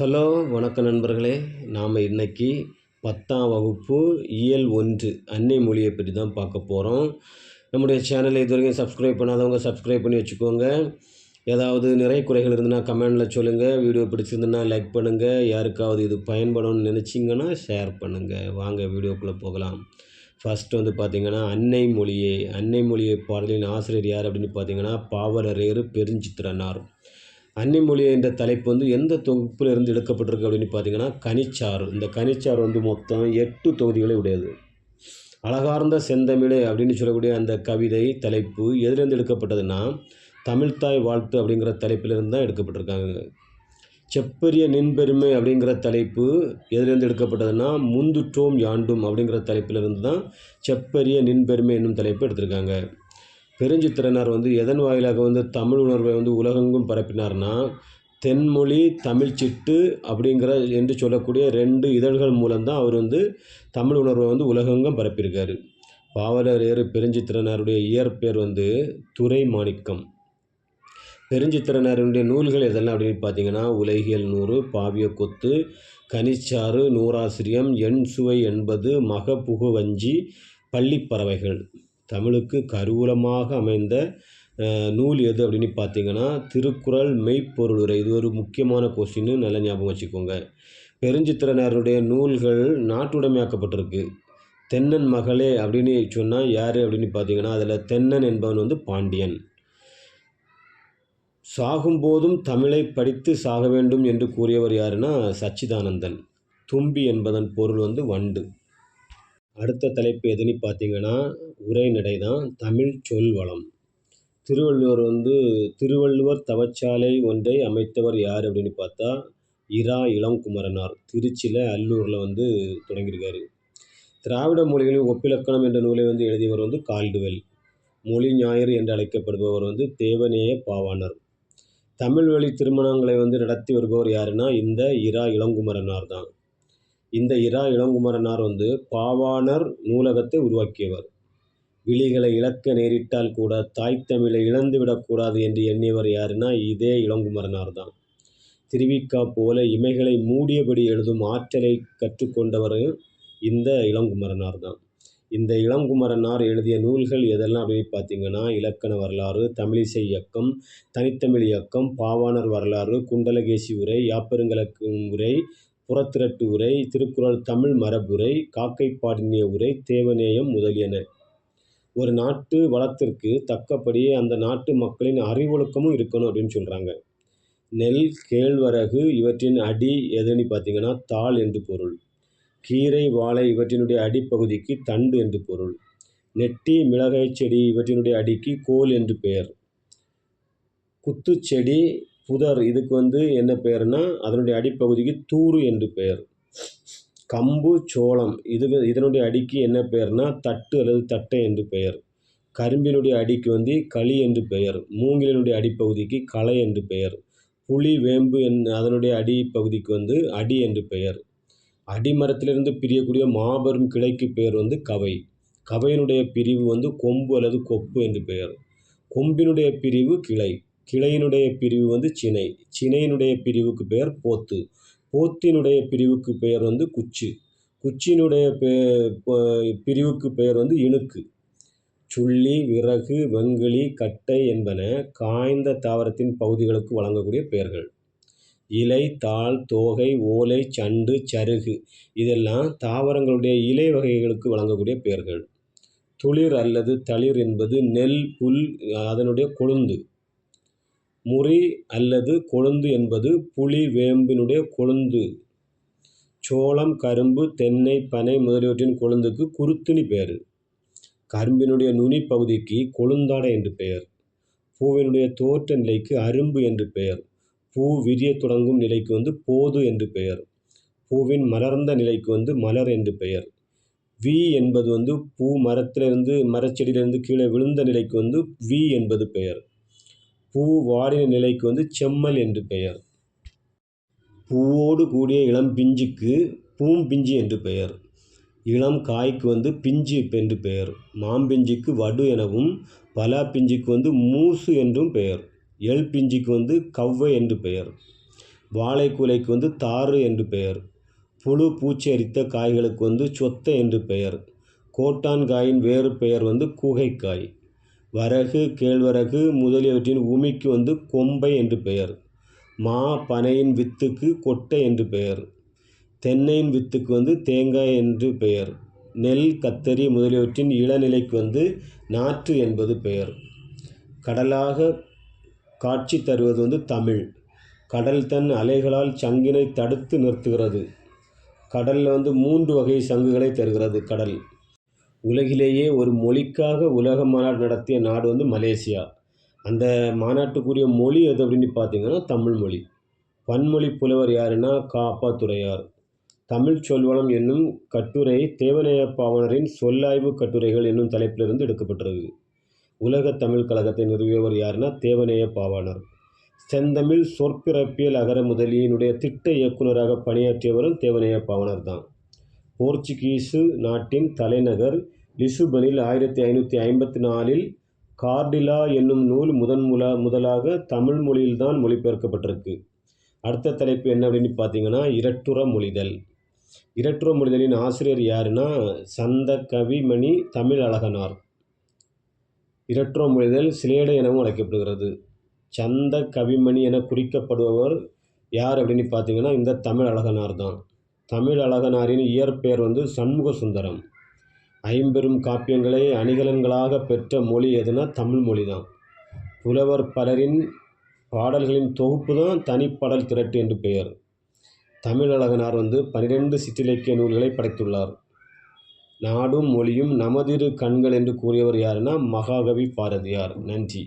Hello வணக்கம் நண்பர்களே. நாம் இன்றைக்கி பத்தாம் வகுப்பு இயல் ஒன்று அன்னை மொழியை பற்றி தான் பார்க்க போகிறோம் நம்முடைய சேனலை இது வரைக்கும் சப்ஸ்கிரைப் பண்ணாதவங்க சப்ஸ்கிரைப் பண்ணி வச்சுக்கோங்க. ஏதாவது நிறை குறைகள் இருந்ததுன்னா கமெண்டில் சொல்லுங்கள் வீடியோ பிடிச்சிருந்துன்னா லைக் பண்ணுங்கள் யாருக்காவது இது பயன்படும்னு நினச்சிங்கன்னா ஷேர் பண்ணுங்கள் வாங்க வீடியோக்குள்ளே போகலாம். ஃபஸ்ட் வந்து பார்த்திங்கன்னா அன்னை மொழியே. அன்னை மொழியை பாடலின் ஆசிரியர் யார் அப்படின்னு பார்த்தீங்கன்னா பாவரரேறு பெருஞ்சித்திரனார். அன்னிமொழி என்ற தலைப்பு வந்து எந்த தொகுப்பில் இருந்து எடுக்கப்பட்டிருக்கு அப்படின்னு பார்த்தீங்கன்னா கனிச்சாறு. இந்த கனிச்சாறு வந்து மொத்தம் எட்டு தொகுதிகளை உடையது. அழகார்ந்த செந்தமிழே அப்படின்னு சொல்லக்கூடிய அந்த கவிதை தலைப்பு எதுலேருந்து எடுக்கப்பட்டதுன்னா தமிழ்தாய் வாழ்த்து அப்படிங்கிற தலைப்பிலிருந்து தான் எடுக்கப்பட்டிருக்காங்க. செப்பரிய நின்பெருமை அப்படிங்கிற தலைப்பு எதிலிருந்து எடுக்கப்பட்டதுன்னா முந்துற்றோம் யாண்டும் அப்படிங்கிற தலைப்பிலிருந்து தான் செப்பரிய நின்பெருமை என்னும் தலைப்பு எடுத்திருக்காங்க. பெருஞ்சித்திரனார் வந்து எதன் வாயிலாக வந்து தமிழ் உணர்வை வந்து உலகெங்கும் பரப்பினார்னா தென்மொழி தமிழ்ச்சிட்டு அப்படிங்கிற என்று சொல்லக்கூடிய ரெண்டு இதழ்கள் மூலம்தான் அவர் வந்து தமிழ் உணர்வை வந்து உலகெங்கும் பரப்பியிருக்காரு. பாவலர் ஏறு பெருஞ்சித்திரனாருடைய இயற்பெயர் வந்து துறை மாணிக்கம் பெருஞ்சித்திரனாருடைய நூல்கள் எதெல்லாம் அப்படின்னு பார்த்தீங்கன்னா உலகியல் நூறு பாவிய கொத்து கனிச்சாறு நூறாசிரியம் எண் சுவை என்பது மகப்புகு வஞ்சி பள்ளிப்பறவைகள். தமிழுக்கு கருவூலமாக அமைந்த நூல் எது அப்படின்னு பார்த்தீங்கன்னா திருக்குறள் மெய்ப்பொருளுரை. இது ஒரு முக்கியமான கொஸ்டின்னு நல்ல ஞாபகம் வச்சுக்கோங்க. பெருஞ்சித்திரனாருடைய நூல்கள் நாட்டுடைமையாக்கப்பட்டிருக்கு. தென்னன் மகளே அப்படின்னு சொன்னால் யார் அப்படின்னு பார்த்தீங்கன்னா அதில் தென்னன் என்பவன் வந்து பாண்டியன். சாகும்போதும் தமிழை படித்து சாக வேண்டும் என்று கூறியவர் யாருன்னா சச்சிதானந்தன். தும்பி என்பதன் பொருள் வந்து வண்டு. அடுத்த தலைப்பு எதுன்னு பார்த்தீங்கன்னா உரைநடை தான் தமிழ் சொல் வளம். திருவள்ளுவர் வந்து திருவள்ளுவர் தவச்சாலை ஒன்றை அமைத்தவர் யார் அப்படின்னு பார்த்தா இரா இளங்குமரனார் திருச்சியில் அல்லூரில் வந்து தொடங்கியிருக்காரு. திராவிட மொழிகளின் ஒப்பிலக்கணம் என்ற நூலை வந்து எழுதியவர் வந்து கால்டுவெல். மொழி ஞாயிறு என்று அழைக்கப்படுபவர் வந்து தேவநேய பாவாணர். தமிழ் வழி திருமணங்களை வந்து நடத்தி வருபவர் யாருன்னா இந்த இரா இளங்குமரனார் தான். இந்த இரா இளங்குமரனார் வந்து பாவாணர் நூலகத்தை உருவாக்கியவர். விழிகளை இழக்க நேரிட்டால் கூட தாய் தமிழை இழந்து விடக்கூடாது என்று எண்ணியவர் யாருன்னா இதே இளங்குமரனார் தான். திருவிக்கா போல இமைகளை மூடியபடி எழுதும் ஆற்றலை கற்றுக்கொண்டவர் இந்த இளங்குமரனார் தான். இந்த இளங்குமரனார் எழுதிய நூல்கள் எதெல்லாம் அப்படின்னு பார்த்தீங்கன்னா இலக்கண வரலாறு தமிழிசை இயக்கம் தனித்தமிழ் இயக்கம் பாவாணர் வரலாறு குண்டலகேசி உரை யாப்பெருங்கலக்கு உரை புறத்திரட்டு உரை திருக்குறள் தமிழ் மரபுரை காக்கை பாடினிய உரை தேவநேயம் முதலியன. ஒரு நாட்டு வளத்திற்கு தக்கப்படியே அந்த நாட்டு மக்களின் அறிவொழுக்கமும் இருக்கணும் அப்படின்னு சொல்கிறாங்க நெல் கேழ்வரகு இவற்றின் அடி எதுன்னு பார்த்தீங்கன்னா தாள் என்று பொருள். கீரை வாழை இவற்றினுடைய அடிப்பகுதிக்கு தண்டு என்று பொருள். நெட்டி மிளகாய் செடி இவற்றினுடைய அடிக்கு கோல் என்று பெயர். குத்துச்செடி புதர் இதுக்கு வந்து என்ன பெயர்னா அதனுடைய அடிப்பகுதிக்கு தூறு என்று பெயர். கம்பு சோளம் இது இதனுடைய அடிக்கு என்ன பெயர்னா தட்டு அல்லது தட்டை என்று பெயர். கரும்பினுடைய அடிக்கு வந்து களி என்று பெயர். மூங்கிலினுடைய அடிப்பகுதிக்கு களை என்று பெயர். புளி வேம்பு என் அதனுடைய அடிப்பகுதிக்கு வந்து அடி என்று பெயர். அடிமரத்திலிருந்து பிரியக்கூடிய மாபெரும் கிளைக்கு பெயர் வந்து கவை. கவையினுடைய பிரிவு வந்து கொம்பு அல்லது கொப்பு என்று பெயர். கொம்பினுடைய பிரிவு கிளை. கிளையினுடைய பிரிவு வந்து சினை. சினையினுடைய பிரிவுக்கு பெயர் போத்து. போத்தினுடைய பிரிவுக்கு பெயர் வந்து குச்சி. குச்சியினுடைய பிரிவுக்கு பெயர் வந்து இணுக்கு. சுள்ளி விறகு வெங்கிலி கட்டை என்பன காய்ந்த தாவரத்தின் பகுதிகளுக்கு வழங்கக்கூடிய பெயர்கள். இலை தாள் தோகை ஓலை சண்டு சருகு இதெல்லாம் தாவரங்களுடைய இலை வகைகளுக்கு வழங்கக்கூடிய பெயர்கள். துளிர் அல்லது தளிர் என்பது நெல் புல் அதனுடைய கொழுந்து. முறி அல்லது கொழுந்து என்பது புளி வேம்பினுடைய கொழுந்து. சோளம் கரும்பு தென்னை பனை முதலியவற்றின் கொழுந்துக்கு குருத்துணி பெயர். கரும்பினுடைய நுனி பகுதிக்கு கொழுந்தாடை என்று பெயர். பூவினுடைய தோற்ற நிலைக்கு அரும்பு என்று பெயர். பூ விரிய தொடங்கும் நிலைக்கு வந்து போது என்று பெயர். பூவின் மலர்ந்த நிலைக்கு வந்து மலர் என்று பெயர். வி என்பது வந்து பூ மரத்திலிருந்து மரச்செடியிலிருந்து கீழே விழுந்த நிலைக்கு வந்து வி என்பது பெயர். பூ வாடின நிலைக்கு வந்து செம்மல் என்று பெயர். பூவோடு கூடிய இளம் பிஞ்சுக்கு பூம்பிஞ்சு என்று பெயர். இளம் காய்க்கு வந்து பிஞ்சு என்று பெயர். மாம்பிஞ்சுக்கு வடு எனவும் பலா பிஞ்சுக்கு வந்து மூசு என்றும் பெயர். எள் பிஞ்சுக்கு வந்து கவ்வை என்று பெயர். வாழைக்குலைக்கு வந்து தாறு என்று பெயர். புழு பூச்சி அரித்த காய்களுக்கு வந்து சொத்தை என்று பெயர். கோட்டான் காயின் வேறு பெயர் வந்து கூகைக்காய். வரகு கேழ்வரகு முதலியவற்றின் உமிக்கு வந்து கொம்பை என்று பெயர். மா பனையின் வித்துக்கு கொட்டை என்று பெயர். தென்னையின் வித்துக்கு வந்து தேங்காய் என்று பெயர். நெல் கத்தரி முதலியவற்றின் இளநிலைக்கு வந்து நாற்று என்பது பெயர். கடலாக காட்சி தருவது வந்து தமிழ். கடல் தன் அலைகளால் சங்கினை தடுத்து நிறுத்துகிறது. கடலில் வந்து மூன்று வகை சங்குகளை தருகிறது கடல். உலகிலேயே ஒரு மொழிக்காக உலக மாநாடு நடத்திய நாடு வந்து மலேசியா. அந்த மாநாட்டுக்குரிய மொழி எது அப்படின்னு பார்த்தீங்கன்னா தமிழ் மொழி. பன்மொழி புலவர் யாருன்னா காப்பாத்துறையார் தமிழ் சொல்வளம் என்னும் கட்டுரை தேவநேய பாவனரின் சொல்லாய்வு கட்டுரைகள் என்னும் தலைப்பிலிருந்து எடுக்கப்பட்டிருக்கு. உலக தமிழ் கழகத்தை நிறுவியவர் யாருன்னா தேவநேய பாவாணர் செந்தமிழ் சொற்பிறப்பியல் அகர முதலியினுடைய திட்ட இயக்குநராக பணியாற்றியவரும் தேவநேய பாவனர் தான் போர்ச்சுகீசு நாட்டின் தலைநகர் லிசுபனில் ஆயிரத்தி ஐநூற்றி ஐம்பத்தி நாலில் கார்டிலா என்னும் நூல் முதன் முல முதலாக தமிழ் மொழியில்தான் மொழிபெயர்க்கப்பட்டிருக்கு. அடுத்த தலைப்பு என்ன அப்படின்னு பார்த்தீங்கன்னா இரட்டுற மொழிதல். இரட்டுற மொழிதலின் ஆசிரியர் யாருன்னா சந்த கவிமணி தமிழ் அழகனார் இரட்டுற மொழிதல் சிலேடை எனவும் அழைக்கப்படுகிறது. சந்த கவிமணி என குறிக்கப்படுபவர் யார் அப்படின்னு பார்த்தீங்கன்னா இந்த தமிழ் அழகனார் தான் தமிழ் அழகனாரின் இயற்பெயர் வந்து சண்முக சுந்தரம் ஐம்பெரும் காப்பியங்களை அணிகலன்களாக பெற்ற மொழி எதுனா தமிழ் மொழி தான் புலவர் பலரின் பாடல்களின் தொகுப்பு தான் தனிப்பாடல் திரட்டு என்று பெயர். தமிழ் அழகனார் வந்து பனிரெண்டு சிற்றிலக்கிய நூல்களை படைத்துள்ளார். நாடும் மொழியும் நமதிரு கண்கள் என்று கூறியவர் யாருன்னா மகாகவி பாரதியார். நன்றி.